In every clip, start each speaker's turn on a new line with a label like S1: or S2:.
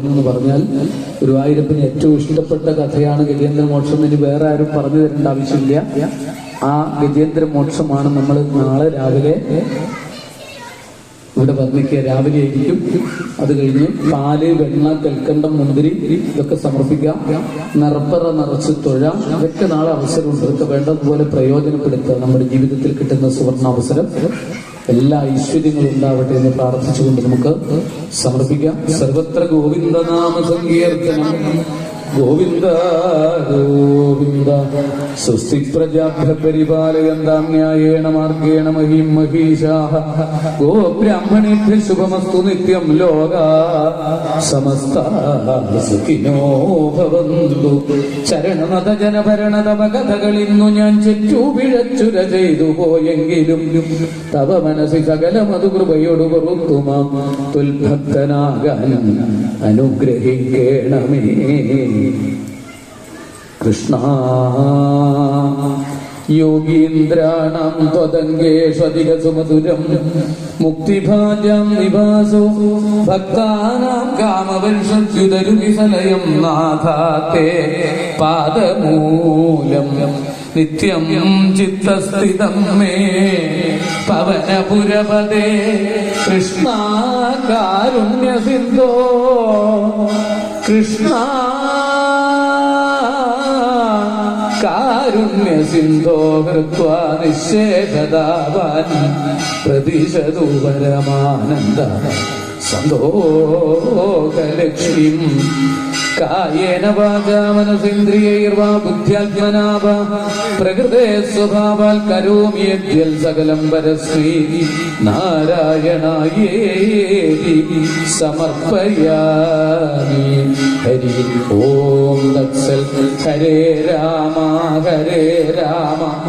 S1: എന്ന് പറഞ്ഞാൽ ഗുരുവായൂരപ്പന് ഏറ്റവും ഇഷ്ടപ്പെട്ട കഥയാണ് ഗജേന്ദ്ര മോക്ഷം ഇനി വേറെ ആരും പറഞ്ഞു തരേണ്ട ആവശ്യമില്ല. ആ ഗജേന്ദ്ര മോക്ഷമാണ് നമ്മൾ നാളെ രാവിലെ ഇവിടെ വർണിക്കുക രാവിലെ ആയിരിക്കും. അത് കഴിഞ്ഞ് പാൽ വെണ്ണ കൽക്കണ്ടം മുന്തിരി ഇതൊക്കെ സമർപ്പിക്കാം. നിറപ്പറ നിറച്ച് തൊഴാം. ഇതൊക്കെ നാളെ അവസരമുണ്ട്. ഇതൊക്കെ വേണ്ടതുപോലെ പ്രയോജനപ്പെടുത്തുക നമ്മുടെ ജീവിതത്തിൽ കിട്ടുന്ന സുവർണ അവസരം എല്ലാ ഐശ്വര്യങ്ങളും ഉണ്ടാവട്ടെ എന്ന് പ്രാർത്ഥിച്ചുകൊണ്ട് നമുക്ക് സമർപ്പിക്കാം. സർവത്ര ഗോവിന്ദനാമ സങ്കീർത്തനം ഗോവിന്ദ ഗോവിന്ദ. സ്വസ്തി പ്രജാഭ്യ പരിപാലകൻ ന്യായേണ മാർഗേണ മഹീം മഹീഷാഹ ഗോബ്രാഹ്മണേഭ്യ ശുഭമസ്തു നിത്യം ലോക. സമസ്ത സുഖിനോ ഭവന്തു. ചരണമത ജനഭരണ തവ കഥകളിന്നു ഞാൻ ചെറ്റു പിഴച്ചുര ചെയ്തു പോയെങ്കിലും തവ മനസ്സി സകലമതു കൃപയോട് പുറത്തുമാം. തുൽഭക്തനാകാൻ അനുഗ്രഹിക്കണമേ. കൃഷ്ണ യോഗീന്ദ്രാണം ത്വതങ്കേഷ്വധിക സുമധുരം മുക്തിഭാജാം നിവാസോ ഭക്താനാം കാമവംശുതരുവിസലയം നാഥാത്തെ പാദമൂലം നിത്യം ചിത്തസ്ഥിതം മേ പവനപുരപദേ കൃഷ്ണ കാരുണ്യ സിന്ധോ കൃഷ്ണ കാരുണ്യ സിന്ധോ പ്രതിശതു പരമാനന്ദ സന്തോഷലക്ഷ്മീം. കായേന വാചാ മനസേന്ദ്രിയൈർവാ ബുദ്ധ്യാത്മനാ പ്രകൃതേ സ്വഭാവാൽ കരോമി യദ്യൽ സകലം പരസ്വീ നാരായണായേതി സമർപ്പയാമി. ഹരി ഓം തത്സൽ. ഹരേ രാമ ഹരേ രാമ.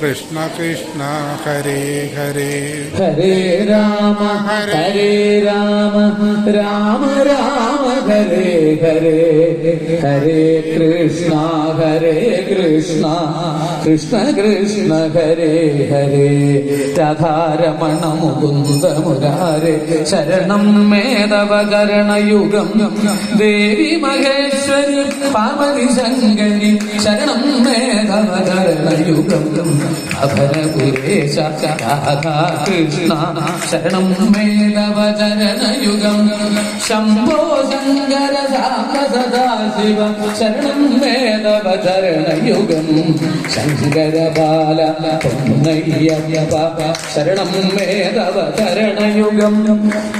S2: കൃഷ്ണ കൃഷ്ണ ഹരേ ഹരേ.
S1: ഹരേ രാമ ഹരേ. രാമ രാമ രാമ ഹരേ ഹരേ. ഹരേ കൃഷ്ണ ഹരേ കൃഷ്ണ. കൃഷ്ണ കൃഷ്ണ ഹരേ ഹരേ. രാധാരമണ മുകുന്ദ മുരാരേ ശരണം മേധവകരണയുഗം. ദേവി മഹേശ്വരി പാർവതി ശങ്കരി. ശരണം മേധവ ചരണയുഗം അഭരപുരേശ കൃഷ്ണ ശരണം മേധവ ചരണയുഗം ശംഭോ ശങ്കര സദാശിവ ശരണം മേധവ ചരണയുഗം ശങ്കര ബാല പൊന്നയ്യപ്പ ശരണം മേധവ ചരണയുഗം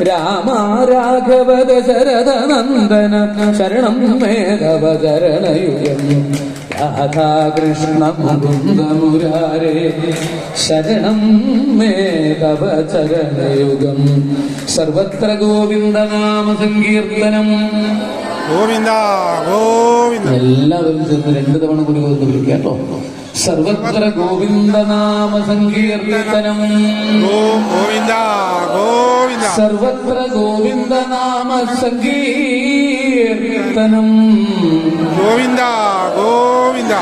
S1: രാമ രാഘവ ദശരഥ നന്ദന ശരണം മേധവ ചരണയുഗം രാധാകൃഷ്ണ മുകുന്ദമുരാരേ ശരണം മേ തവ ചരണയുഗം. സർവത്ര ഗോവിന്ദനാമ സങ്കീർത്തനം
S2: ഗോവിന്ദ ഗോവിന്ദ.
S1: എല്ലാവരും ചേർന്ന് രണ്ട് തവണ കൂടി ഒന്ന് വിളിക്കുക കേട്ടോ. സർവത്ര ഗോവിന്ദനാമ സങ്കീർത്തനം
S2: ഗോവിന്ദ ഗോവിന്ദ.
S1: സർവത്ര ഗോവിന്ദനാമ സങ്കീർത്തനം
S2: ഗോവിന്ദ ഗോവിന്ദ.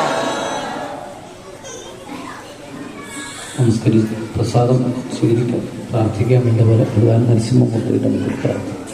S1: നമസ്കരിച്ച് പ്രസാദം സ്വീകരിക്കാം. പ്രാർത്ഥിക്കാൻ വേണ്ട പോലെ ഭഗവാൻ നരസിംഹമൂർത്തിയുടെ മുമ്പിൽ പ്രാർത്ഥിക്കാം.